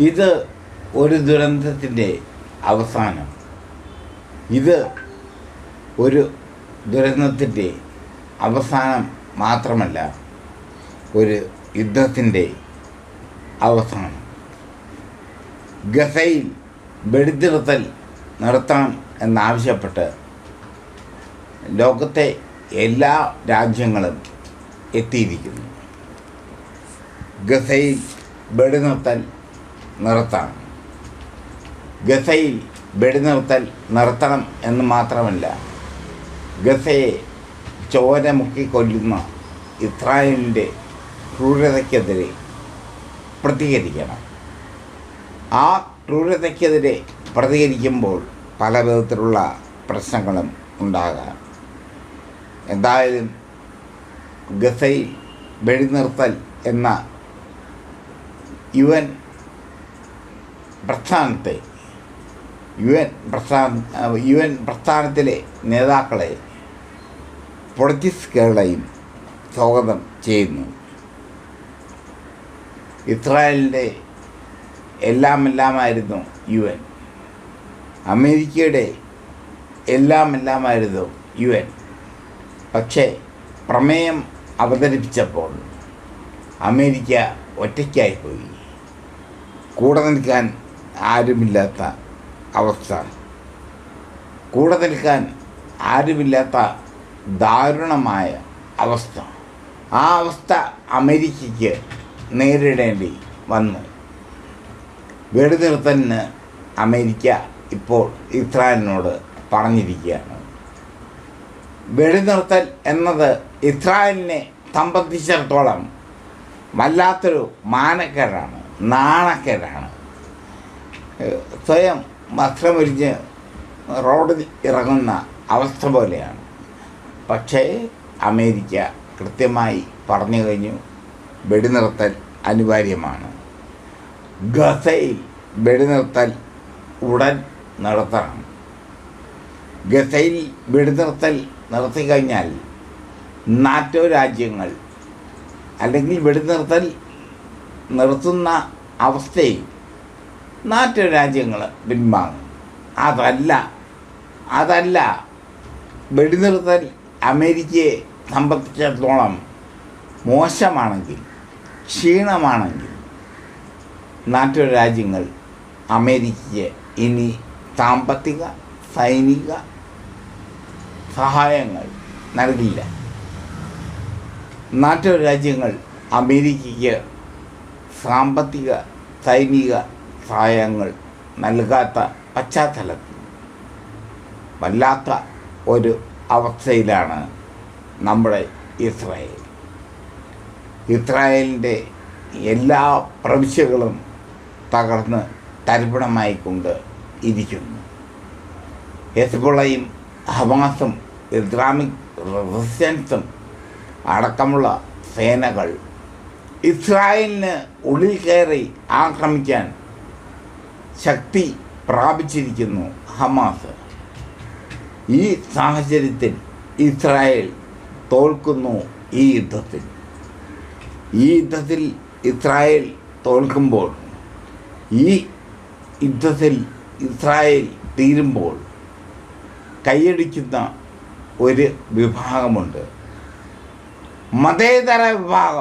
ഇത് ഒരു ദുരന്തത്തിന്റെ അവസാനം. ഇത് ഒരു ദുരന്തത്തിന്റെ അവസാനം മാത്രമല്ല ഒരു യുദ്ധത്തിന്റെ അവസാനം. ഗസയിൽ വെടിനിർത്തൽ നിർത്തണം എന്നാവശ്യപ്പെട്ട് ലോകത്തെ എല്ലാ രാജ്യങ്ങളും എത്തിയിരിക്കുന്നു. ഗസയിൽ വെടിനിർത്തൽ നിർത്തണം. ഗസയിൽ വെടിനിർത്തൽ നിർത്തണം എന്ന് മാത്രമല്ല ഗസയെ ചോര മുക്കി കൊല്ലുന്ന ഇസ്രായേലിന്റെ ക്രൂരതയ്ക്കെതിരെ പ്രതികരിക്കണം. ആ ക്രൂരതയ്ക്കെതിരെ പ്രതികരിക്കുമ്പോൾ പല വിധത്തിലുള്ള പ്രശ്നങ്ങളും ഉണ്ടാകാം. എന്തായാലും ഗസയിൽ വെടിനിർത്തൽ എന്ന യു എൻ പ്രസ്ഥാനത്തെ യു എൻ പ്രസ്ഥാന യു എൻ പ്രസ്ഥാനത്തിലെ നേതാക്കളെ പൊളിറ്റിക്സുകളെയും സ്വാഗതം ചെയ്യുന്നു. ഇസ്രായേലിന്റെ എല്ലാമെല്ലാമായിരുന്നു യു എൻ അമേരിക്കയുടെ എല്ലാമെല്ലാമായിരുന്നു യു എൻ പക്ഷേ പ്രമേയം അവതരിപ്പിച്ചപ്പോൾ അമേരിക്ക ഒറ്റയ്ക്കായിപ്പോയി കൂടെ നിൽക്കാൻ ആരുമില്ലാത്ത അവസ്ഥ. കൂടെ നിൽക്കാൻ ആരുമില്ലാത്ത ദാരുണമായ അവസ്ഥ. ആ അവസ്ഥ അമേരിക്കയ്ക്ക് നേരിടേണ്ടി വന്നു. വെടിനിർത്തലിന് അമേരിക്ക ഇപ്പോൾ ഇസ്രായേലിനോട് പറഞ്ഞിരിക്കുകയാണ്. വെടിനിർത്തൽ എന്നത് ഇസ്രായേലിനെ സംബന്ധിച്ചിടത്തോളം വല്ലാത്തൊരു മാനക്കേടാണ് നാണക്കേടാണ്. സ്വയം വസ്ത്രമൊരിഞ്ഞ് റോഡിൽ ഇറങ്ങുന്ന അവസ്ഥ പോലെയാണ്. പക്ഷേ അമേരിക്ക കൃത്യമായി പറഞ്ഞു കഴിഞ്ഞു വെടിനിർത്തൽ അനിവാര്യമാണ്. ഗസയിൽ വെടിനിർത്തൽ ഉടൻ നടത്തണം. ഗസയിൽ വെടിനിർത്തൽ നടത്തിക്കഴിഞ്ഞാൽ നാറ്റോ രാജ്യങ്ങൾ അല്ലെങ്കിൽ വെടിനിർത്തൽ നിർത്തുന്ന അവസ്ഥയിൽ നാറ്റോ രാജ്യങ്ങൾ പിൻവാങ്ങും. അതല്ല അതല്ല വെടിനിർത്തൽ അമേരിക്കയെ സംബന്ധിച്ചിടത്തോളം മോശമാണെങ്കിൽ ക്ഷീണമാണെങ്കിൽ നാറ്റോ രാജ്യങ്ങൾ അമേരിക്കയ്ക്ക് ഇനി സാമ്പത്തിക സൈനിക സഹായങ്ങൾ നൽകില്ല. നാറ്റോ രാജ്യങ്ങൾ അമേരിക്കയ്ക്ക് സാമ്പത്തിക സൈനിക സഹായങ്ങൾ നൽകാത്ത പശ്ചാത്തലത്തിൽ വല്ലാത്ത ഒരു അവസ്ഥയിലാണ് നമ്മുടെ ഇസ്രായേൽ. ഇസ്രായേലിന്റെ എല്ലാ പ്രവിശ്യകളും തകർന്ന് തരിപ്പണമായിക്കൊണ്ട് ഇരിക്കുന്നു. ഹെസ്ബുളയും ഹമാസും ഇസ്ലാമിക് റെസിസ്റ്റൻസും അടക്കമുള്ള സേനകൾ ഇസ്രായേലിന് ഉള്ളിൽ കയറി ആക്രമിക്കാൻ ശക്തി പ്രാപിച്ചിരിക്കുന്നു ഹമാസ്. ഈ സാഹചര്യത്തിൽ ഇസ്രായേൽ തോൽക്കുന്നു ഈ യുദ്ധത്തിൽ. ഈ യുദ്ധത്തിൽ ഇസ്രായേൽ തോൽക്കുമ്പോൾ ഈ യുദ്ധത്തിൽ ഇസ്രായേൽ തീരുമ്പോൾ കൈയടിക്കുന്ന ഒരു വിഭാഗമുണ്ട്. मतेतर विभाग